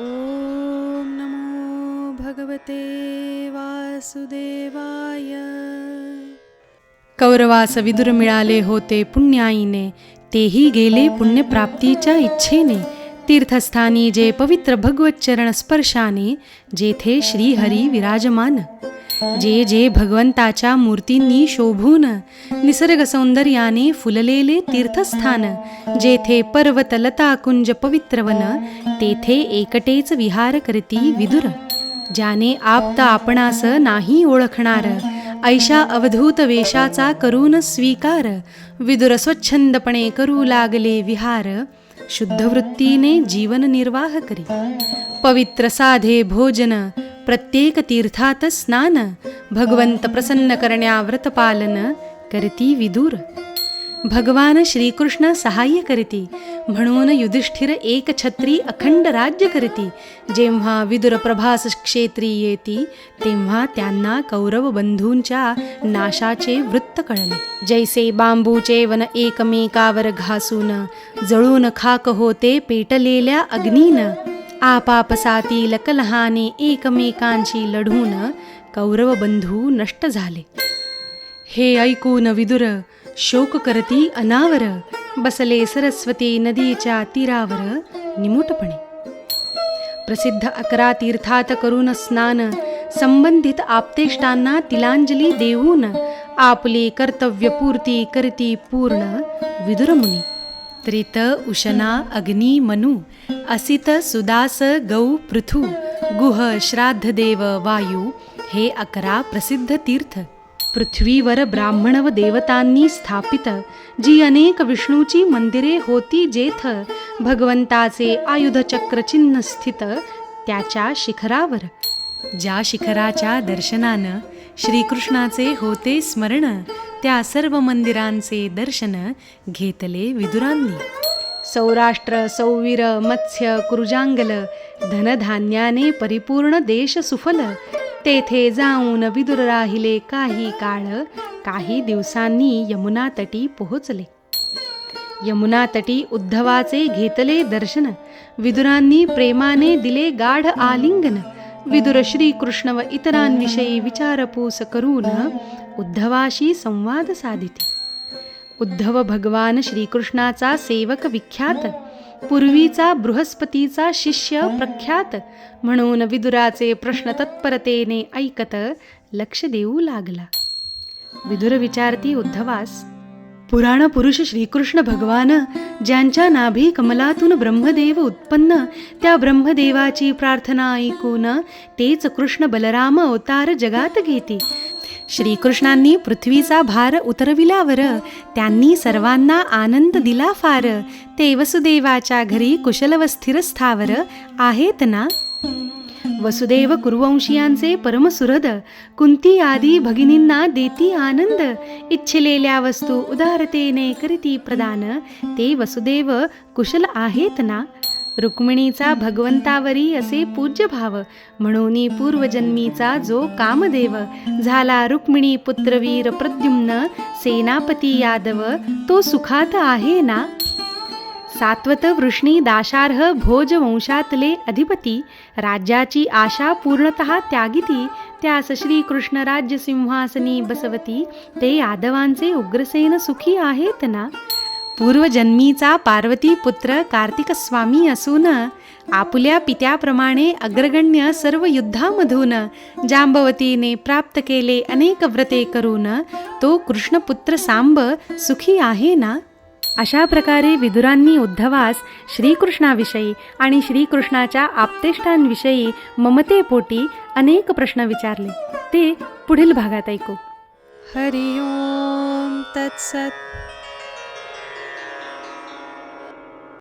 ॐ नमो भगवते वासुदेवाय। कौरवास विदुर मिळाले होते पुण्याईने तेही गेले पुण्यप्राप्तीच्या इच्छेने. तीर्थस्थानी जे पवित्र भगवत चरण स्पर्शाने जेथे श्रीहरी विराजमान. जे जे भगवंताच्या मूर्तींनी शोभून निसर्ग सौंदर्याने फुललेले तीर्थस्थान जेथे पर्वत लता कुंज पवित्रवन तेथे एकटेच विहार करती विदुर ज्याने आप्त आपणास नाही ओळखणार ऐशा अवधूत वेशाचा करून स्वीकार विदुर स्वच्छंदपणे करू लागले विहार शुद्ध वृत्तीने जीवन निर्वाह करी. पवित्र साधे भोजन प्रत्येक तीर्थात स्नान भगवंत प्रसन्न करण्या व्रतपालन करती विदूर. भगवान श्रीकृष्ण सहाय्य करीती. म्हणून युधिष्ठिर एक छत्री अखंड राज्य करीती. जेव्हा विदुर प्रभास क्षेत्री येती तेव्हा त्यांना कौरव बंधूंच्या नाशाचे वृत्त कळले. जैसे बांबूचे वन एकमेकावर घासून जळून खाक होते पेटलेल्या अग्नीन. आपापसातील कलहाने एकमेकांशी लढून कौरव बंधू नष्ट झाले. हे ऐकून विदुर शोक करती अनावर बसले सरस्वती नदीच्या तीरावर निमुटपणे प्रसिद्ध अकरा तीर्थात करून स्नान संबंधित आप्तेष्टांना तिलांजली देऊन आपली कर्तव्यपूर्ती करती पूर्ण विदुरमुनी त्रित उशना अग्नी मनु असित सुदास गौ पृथु गुह श्राद्ध देव वायू हे अकरा प्रसिद्ध तीर्थ पृथ्वीवर ब्राह्मण व देवतांनी स्थापित जी अनेक विष्णूची मंदिरे होती जेथ भगवंताचे आयुधचक्र स्थित त्याच्या शिखरावर. ज्या शिखराच्या दर्शनानं श्रीकृष्णाचे होते स्मरण त्या सर्व मंदिरांचे दर्शन घेतले विदुरांनी. सौराष्ट्र सौवीर मत्स्य कुरुजांगल धनधान्याने परिपूर्ण देश सुफल तेथे जाऊन विदुर राहिले काही काळ. काही दिवसांनी यमुना तटी पोहोचले. यमुना तटी उद्धवाचे घेतले दर्शन. विदुरांनी प्रेमाने दिले गाढ आलिंगन. विदुर श्रीकृष्ण व इतरांविषयी विचारपूस करून उद्धवाशी संवाद साधिते. उद्धव भगवान श्रीकृष्णाचा सेवक विख्यात. पूर्वीचा बृहस्पतीचा शिष्य प्रख्यात. म्हणून विदुराचे प्रश्न तत्परतेने ऐकत लक्ष देऊ लागला. विदुर विचारती उद्धवास पुराण पुरुष श्रीकृष्ण भगवान ज्यांच्या नाभी कमलातून ब्रह्मदेव उत्पन्न त्या ब्रह्मदेवाची प्रार्थना ऐकून तेच कृष्ण बलराम अवतार जगात घेते. श्रीकृष्णांनी पृथ्वीचा भार उतरविल्यावर त्यांनी सर्वांना आनंद दिला फार. ते वसुदेवाच्या घरी कुशल व स्थिर स्थावर आहेत ना? वसुदेव कुरुवंशियांचे परमसुरद कुंती आदी भगिनींना देती आनंद. इच्छिलेल्या वस्तू उदारतेने करीती प्रदान. ते वसुदेव कुशल आहेत ना? रुक्मिणीचा भगवंतावरी असे पूज्य भाव म्हणून पूर्वजन्मीचा जो कामदेव झाला रुक्मिणी पुत्रवीर प्रद्युम्न सेनापती यादव तो सुखात आहे ना? सात्वत वृष्णी दाशार्ह भोज वंशातले अधिपती राज्याची आशा पूर्णतः त्यागिती त्यास श्रीकृष्ण राज्य सिंहासनी बसवती ते यादवांचे उग्रसेन सुखी आहेत ना? पूर्वजन्मीचा पार्वती पुत्र कार्तिकस्वामी असून आपुल्या पित्याप्रमाणे अग्रगण्य सर्व युद्धामधून जांबवतीने प्राप्त केले अनेक व्रते करून तो कृष्णपुत्र सांब सुखी आहे ना? अशा प्रकारे विदुरांनी उद्धवास श्रीकृष्णाविषयी आणि श्रीकृष्णाच्या आप्तेष्टांविषयी ममतेपोटी अनेक प्रश्न विचारले. ते पुढील भागात ऐकू. हरि ओं तत्सत्.